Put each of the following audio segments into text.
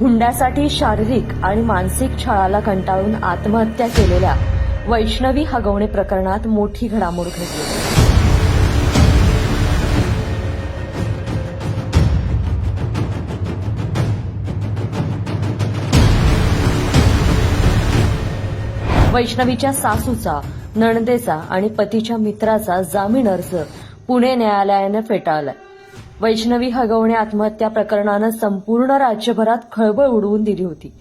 हुंड्यासाठी शारीरिक आणि मानसिक छळाला कंटाळून आत्महत्या केलेल्या वैष्णवी हगवणे प्रकरणात मोठी घडामोड घडली. वैष्णवीच्या सासूचा नणदेचा आणि पतीच्या मित्राचा जामीन अर्ज पुणे न्यायालयानं फेटाळलाय. वैष्णवी हगवणे आत्महत्या प्रकरणानं संपूर्ण राज्यभरात खळबळ उडवून दिली होती.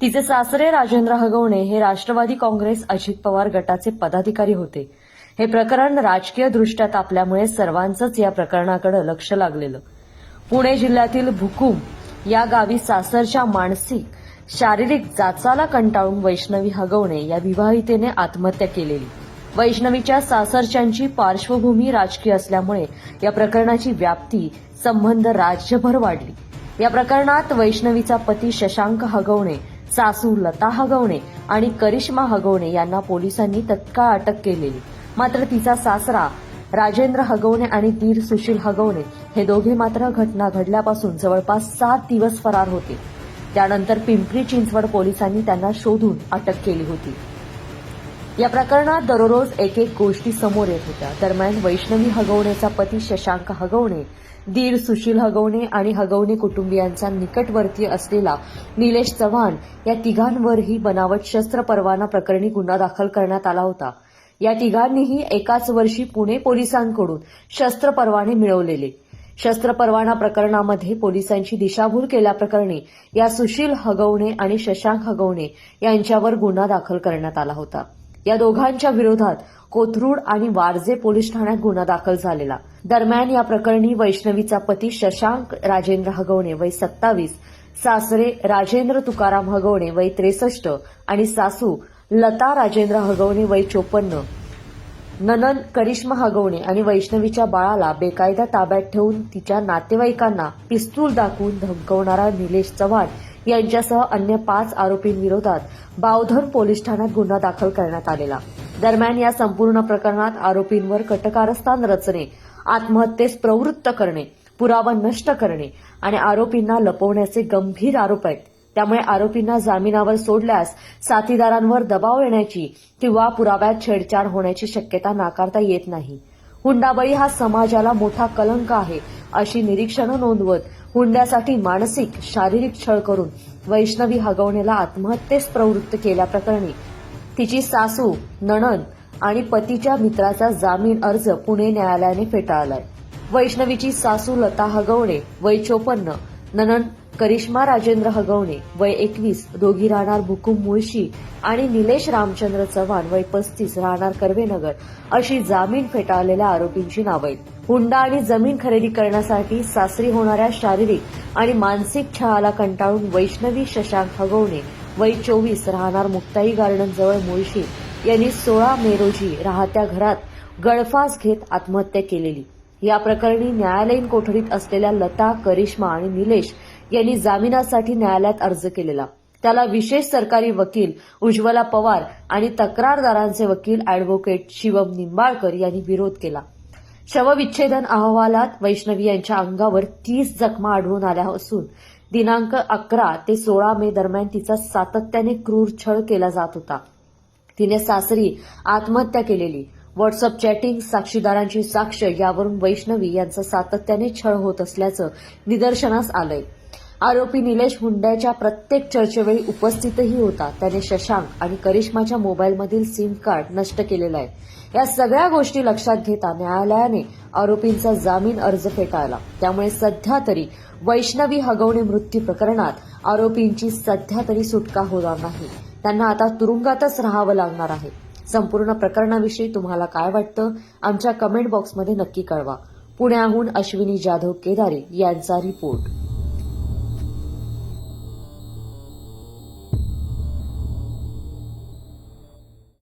तिचे सासरे राजेंद्र हगवणे हे राष्ट्रवादी काँग्रेस अजित पवार गटाचे पदाधिकारी होते. हे प्रकरण राजकीय दृष्ट्या तापल्यामुळे सर्वांचंच या प्रकरणाकडे लक्ष लागलेलं. पुणे जिल्ह्यातील भुकुम या गावी सासरच्या मानसिक शारीरिक जाचाला कंटाळून वैष्णवी हगवणे या विवाहितेने आत्महत्या केलेली. वैष्णवीच्या सासरच्यांची पार्श्वभूमी राजकीय असल्यामुळे या प्रकरणाची व्याप्ती संबंध राज्यभर वाढली. या प्रकरणात वैष्णवीचा पती शशांक हगवणे सासू लता हगवणे आणि करिश्मा हगवणे यांना पोलिसांनी तत्काळ अटक केलेली. मात्र तिचा सासरा राजेंद्र हगवणे आणि दीर सुशील हगवणे हे दोघे मात्र घटना घडल्यापासून जवळपास सात दिवस फरार होते. त्यानंतर पिंपरी चिंचवड पोलिसांनी त्यांना शोधून अटक केली होती. या प्रकरणात दररोज एक एक गोष्टी समोर येत होत्या. दरम्यान वैष्णवी हगवणेचा पती शशांक हगवणे दीर सुशील हगवणे आणि हगवणे कुटुंबियांचा निकटवर्तीय असलेला निलेश चव्हाण या तिघांवरही बनावट शस्त्र परवाना प्रकरणी गुन्हा दाखल करण्यात आला होता. या तिघांनीही एकाच वर्षी पुणे पोलिसांकडून शस्त्र परवाने मिळवलेले. शस्त्र परवाना प्रकरणामध्ये पोलिसांची दिशाभूल केल्याप्रकरणी या सुशील हगवणे आणि शशांक हगवणे यांच्यावर गुन्हा दाखल करण्यात आला होता. या दोघांच्या विरोधात कोथरूड आणि वारजे पोलीस ठाण्यात गुन्हा दाखल झालेला. दरम्यान या प्रकरणी वैष्णवीचा पती शशांक राजेंद्र हगवणे वय सत्तावीस सासरे राजेंद्र तुकाराम हगवणे वय त्रेसष्ट आणि सासू लता राजेंद्र हगवणे वय चोपन्न. ननन करिश्मा हगवणे आणि वैष्णवीच्या बाळाला बेकायदा ताब्यात ठेवून तिच्या नातेवाईकांना पिस्तूल दाखवून धमकवणारा निलेश चव्हाण यांच्यासह अन्य पाच आरोपींविरोधात बावधन पोलीस ठाण्यात गुन्हा दाखल करण्यात आलेला. दरम्यान या संपूर्ण प्रकरणात आरोपींवर कटकारस्थान रचणे आत्महत्येस प्रवृत्त करणे पुरावा नष्ट करणे आणि आरोपींना लपवण्याचे गंभीर आरोप आहेत. त्यामुळे आरोपींना जामिनावर सोडल्यास साथीदारांवर दबाव येण्याची किंवा पुराव्यात छेडछाड होण्याची शक्यता नाकारता येत नाही. हुंडाबळी हा समाजाला मोठा कलंक आहे अशी निरीक्षणं नोंदवत हुंड्यासाठी मानसिक शारीरिक छळ करून वैष्णवी हगवणेला आत्महत्येस प्रवृत्त केल्याप्रकरणी तिची सासू नणन आणि पतीच्या मित्राचा जामीन अर्ज पुणे न्यायालयाने फेटाळलाय. वैष्णवीची सासू लता हगवणे वय चोपन्न ननन करिश्मा राजेंद्र हगवणे वय एकवीस दोघी राहणार भुकुम मुळशी आणि निलेश रामचंद्र चव्हाण वय पस्तीस राहणार कर्वेनगर अशी जामीन फेटाळलेल्या आरोपींची नावं आहेत. हुंडा आणि जमीन खरेदी करण्यासाठी सासरी होणाऱ्या शारीरिक आणि मानसिक छळाला कंटाळून वैष्णवी शशांक हगवणे वय चोवीस राहणार मुक्ताई गार्डन जवळ मुळशी यांनी सोळा मे रोजी राहत्या घरात गळफास घेत आत्महत्या केलेली. या प्रकरणी न्यायालयीन कोठडीत असलेल्या लता करिश्मा आणि निलेश यांनी जामिनासाठी न्यायालयात अर्ज केलेला. त्याला विशेष सरकारी वकील उज्ज्वला पवार आणि तक्रारदारांचे वकील अॅडव्होकेट शिवम निंबाळकर यांनी विरोध केला. शवविच्छेदन अहवालात वैष्णवी यांच्या अंगावर तीस जखमा आढळून आल्या असून दिनांक अकरा ते सोळा मे दरम्यान तिचा सातत्याने क्रूर छळ केला जात होता. तिने सासरी आत्महत्या केलेली व्हॉट्सअप चॅटिंग साक्षीदारांची साक्ष यावरून वैष्णवी यांचा सातत्याने छळ होत असल्याचं निदर्शनास आलंय. आरोपी निलेश हुंड्याच्या प्रत्येक चर्चेवेळी उपस्थितही होता. त्याने शशांक आणि करिश्माच्या मोबाईलमधील सिम कार्ड नष्ट केलेलं आहे. या सगळ्या गोष्टी लक्षात घेता न्यायालयाने आरोपींचा जामीन अर्ज फेटाळला. त्यामुळे सध्या तरी वैष्णवी हगवणे मृत्यू प्रकरणात आरोपींची सध्या तरी सुटका होणार नाही. त्यांना आता तुरुंगातच राहावं लागणार आहे. संपूर्ण प्रकरणाविषयी तुम्हाला काय वाटतं? आमच्या कमेंट बॉक्समध्ये नक्की कळवा. पुण्याहून अश्विनी जाधव केदारे यांचा रिपोर्ट